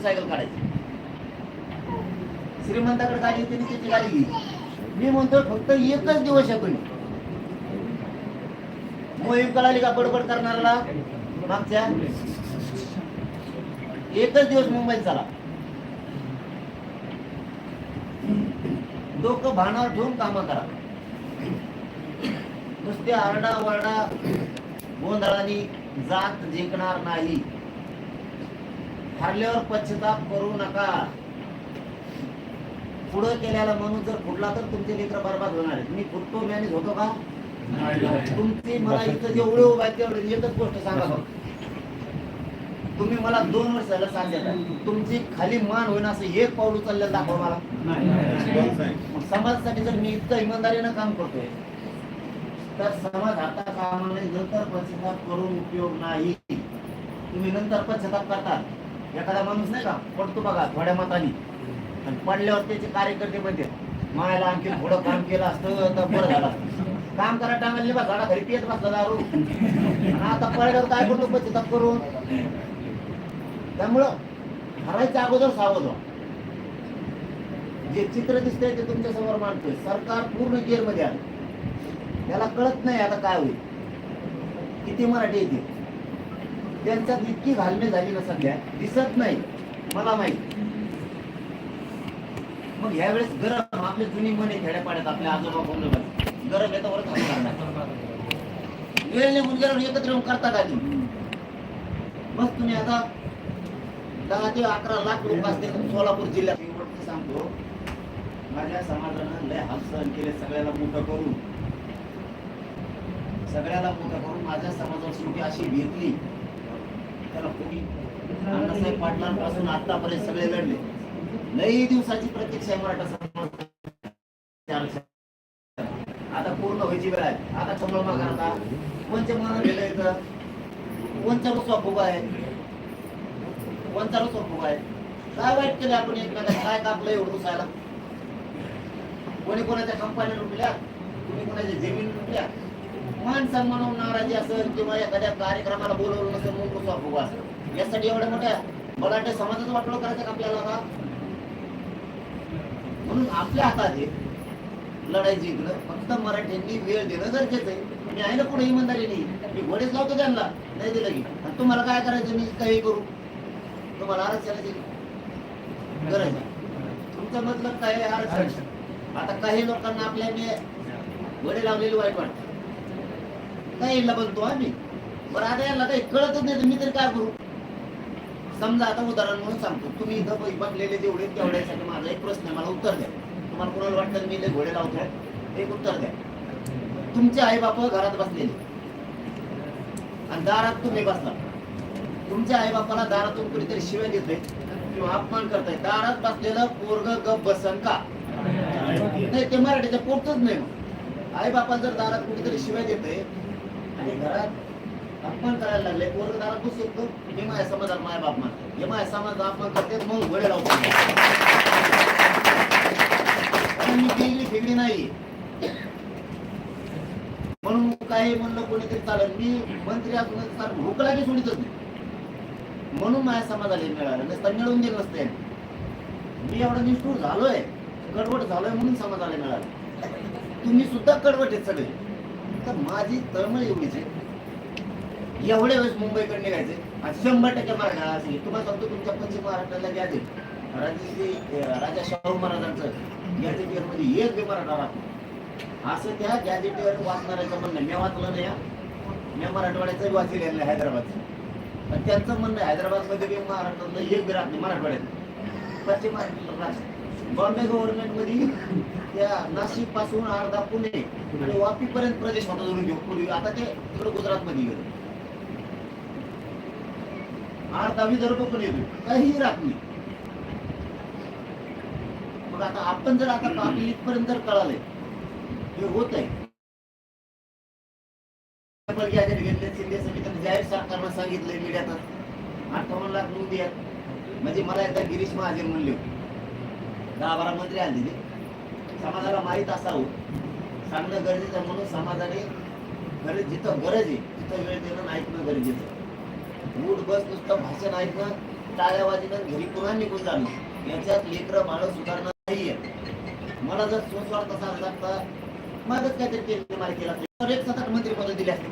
Motorcycle काढायची. श्रीमंताकडे गाडी होती त्याची गाडी घेतली मी म्हणतो फक्त एकच दिवस आहे तुम्ही मोहीम कळाली का बडबड करणाऱ्याला? मागच्या? एकच दिवस मुंबईत चला डोकं भानावर ठेवून कामं करा. नुसते आरडा वरडा गोंधळाने जात जिंकणार नाही. हरल्यावर पश्चाताप करू नका. पुढं केल्याला म्हणून जर फुटला तर तुमचे लेकर बर्बाद होणार आहेत. मी फुटतो मॅनेज होतो का? तुमची मला इथं जेवढे उभा तेवढे. एकच गोष्ट सांगा. तुम्ही मला दोन वर्ष झालं सांगत तुमची खाली मान होईन असं एक पाऊल उचललं दाखवा मला. समाजासाठी जर मी इतकं इमानदारीनं काम करतोय तर समाज आता कामाने नंतर पश्चाताप करून उपयोग नाही. तुम्ही नंतर पश्चाताप करतात एखादा माणूस नाही का पडतो बघा थोड्या मतानी. आणि पडल्यावर त्याचे कार्यकर्ते म्हणते मायाला आणखी थोडं काम केलं असतं तर बरं झालं काम करा टांगले बा झाडा घरी पियत बसला दारू. आता पडल्यावर काय करतो पश्चाताप करून? त्यामुळं हरायच्या अगोदर सावध व्हा जे चित्र दिसतंय ते तुमच्यासमोर मांडतोय. सरकार पूर्ण गेअरमध्ये आलं. त्याला कळत नाही आता काय होईल. किती मराठी येते त्यांच्यात इतकी घालमे झाली ना सध्या. दिसत नाही. मला माहीत. मग यावेळेस गरम आपले जुनी मने खेड्यापाड्यात आपल्या आजोबा बोललो गरम येतं वरच वेळ निघून गेल्यावर एकत्र येऊन करता आधी. तुम्ही बस तुम्ही आता दहा ते अकरा लाख लोक असतील सोलापूर जिल्ह्यात. सांगतो माझ्या समाजानं लय हाल सहन केले सगळ्याला मोठं करून. सगळ्याला मोठं करून माझ्या समाजावर शेवटी अशी घेतली त्याला कोणी अण्णासाहेब पाटलांपासून आतापर्यंत सगळे लढले. लई दिवसाची प्रतीक्षा आहे मराठा समाज आता पूर्ण व्हायची वेळ आहे. आता कमळ मागा आता कोणच्या मनात गेलं इथं? कोणचा रुसवा फुगा आहे? कोणचा रुसवा फुगा आहे? काय वाईट केलं आपण एकमेकांना? काय कापलं एवढं रुसायला? कोणी कोणाच्या कंपन्या लुटल्या? कोणी कोणाच्या जमीन लुटल्या? मान म्हणून नाराजी असेल किंवा एखाद्या कार्यक्रमाला बोलवलं नसेल मोठं रुसवा असेल. यासाठी एवढ्या मोठ्या मराठी समाजाचं वाटलं करायचं का आपल्याला का म्हणून आपल्या हातात लढाई जिंकणं फक्त मराठ्यांनी वेळ देणं गरजेचं आहे. मी आहे ना पुढे इमानदारी नाही मी घोडेच लावतो त्यांना. नाही दिलं की. आणि तुम्हाला काय करायचं? मी काही करू. तुम्हाला आरक्षणाची गरज आहे. तुमचं मतलब काय आहे आरक्षण? आता काही लोकांना आपल्याने घोडे लावलेली वाईट वाटतं. काही बनतो आम्ही. बरं आता याला काही कळतच नाही तर मी तरी काय करू? समजा आता उदाहरण म्हणून सांगतो. तुम्ही इथं ब- जेवढे तेवढ्यासाठी माझा एक प्रश्न आहे मला उत्तर द्या. तुम्हाला कोणाला वाटतं मी लय घोडे लावतोय? एक उत्तर द्या. तुमचे आई बाप घरात बसलेले. आणि दारात तुम्ही बसला. तुमच्या आई बापाला दारातून कुणीतरी शिवाय देतोय किंवा अपमान करताय. दारात बसलेलं पोरग गप बसन का? नाही ते मराठीच्या पोटच नाही. मग आई बापा जर दारात कुठेतरी शिवाय देतोय आणि घरात अपमान करायला लागले पोरग दारात बसू शकतो हे माझ्या समाजात माय बाप मानतो हे माझ्या समाजात अपमान करते मग घोडे लावतो मी वेगळी नाही. म्हणून काही म्हणलं कोणीतरी चालेल मी मंत्री असून चालेल भूक लागे सोडितच नाही म्हणून माझ्या समाजाला हे मिळालं. नसतं मिळवून दिलं नसते. मी एवढा निष्ठूर झालोय कडवट झालोय म्हणून समाजाला मिळालं. तुम्ही सुद्धा कडवट आहेत सगळे. तर माझी तळमळ एवढीच आहे. एवढ्या वेळेस मुंबईकडे निघायचे. आणि शंभर टक्के मराठा असेल तुम्हाला सांगतो तुमच्या पश्चिम महाराष्ट्राला घ्या राजा शाहू महाराजांचं गॅजेटियरमध्ये एक बी मराठा राहतो असं त्या गॅजेटियर वाचणाऱ्याचं म्हणणं मी वाचलं नाही मी मराठवाड्याचं वाचलेलं आहे हैदराबादचं. पण त्यांचं म्हणणं हैदराबाद हैदराबादमध्ये बी महाराष्ट्रातलं एक बी राहत नाही मराठवाड्यात. पश्चिम महाराष्ट्रात राहत बॉम्बे गव्हर्नमेंटमध्ये त्या नाशिकपासून अर्धा पुणे आणि वापी पर्यंत प्रदेश होता धरून घेऊ पूर्वी आता ते इकडे गुजरात मध्ये गेलं. अर्धा विदर्भ पण येतो. काहीही राहत नाही. मग आता आपण जर आता आपली इथपर्यंत जर कळालंय हे होत आहे घेतले शिंदे समितीने जाहीर सरकारला सांगितलंय मीडियात अठ्ठावन्न लाख नोंदी आहेत म्हणजे मला एकदा गिरीश महाजन म्हणले होते. दहा बारा मंत्री आणलेले समाजाला माहीत असावं. सांगणं गरजेचं आहे म्हणून समाजाने गरज जिथं गरज आहे तिथं वेळ देणं ऐकणं गरजेचं. मूठ बस नुसतं भाषण ऐकणं टाळ्यावाजीनं घरी पुन्हा निघून जाणं? याच्यात लेकरं माणूस सुधारणं नाहीये. मला जर स्वस्वार्थ साधला तर माझंच काहीतरी केलं मार्ग केला तर एक सतत मंत्रिपद दिले असते.